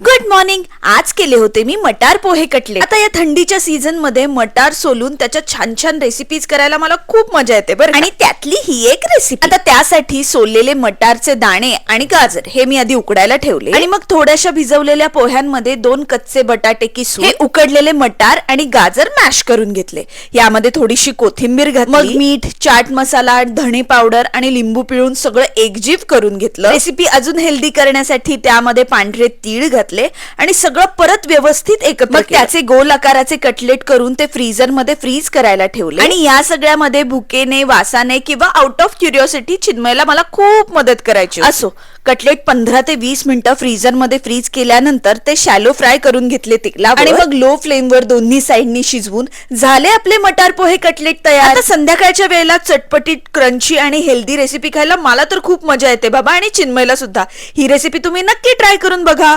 Good morning आज केले होते मी मटार पोहे कटले आता या थंडीच्या सीझनमध्ये मटार सोलून त्याच्या छान छान रेसिपीज करायला मला खूप मजा येते बरं आणि त्यातली ही एक रेसिपी आता त्यासाठी सोललेले मटारचे दाणे आणि गाजर हे मी आधी उकडायला ठेवले. आणि मग थोड्याशा भिजवलेल्या पोह्यांमध्ये दोन कच्चे बटाटे किसून हे उकडलेले मटार आणि गाजर मॅश करून घेतले. यामध्ये थोडीशी कोथिंबीर घातली. मग मीठ चाट मसाला धणे पावडर आणि लिंबू पिळून सगळं एकजीव करून घेतलं. रेसिपी अजून हेल्दी करण्यासाठी त्यामध्ये पांढरे तीळ घातले. आणि सगळं परत व्यवस्थित एकत्र मग त्याचे गोल आकाराचे कटलेट करून ते फ्रीजरमध्ये फ्रीज करायला ठेवले. आणि या सगळ्यामध्ये भुकेने वासाने किंवा आउट ऑफ क्युरिओसिटी चिन्मयला मला खूप मदत करायची असो कटलेट पंधरा ते वीस मिनिटं फ्रीजरमध्ये फ्रीज केल्यानंतर ते शॅलो फ्राय करून घेतले तेलावर आणि मग लो फ्लेम वर दोन्ही साइडनी शिजवून झाले आपले मटार पोहे कटलेट तयार. संध्याकाळच्या वेळेला चटपटीत क्रंची आणि हेल्दी रेसिपी खायला मला तर खूप मजा येते बाबा आणि चिन्मयला सुद्धा. ही रेसिपी तुम्ही नक्की ट्राय करून बघा.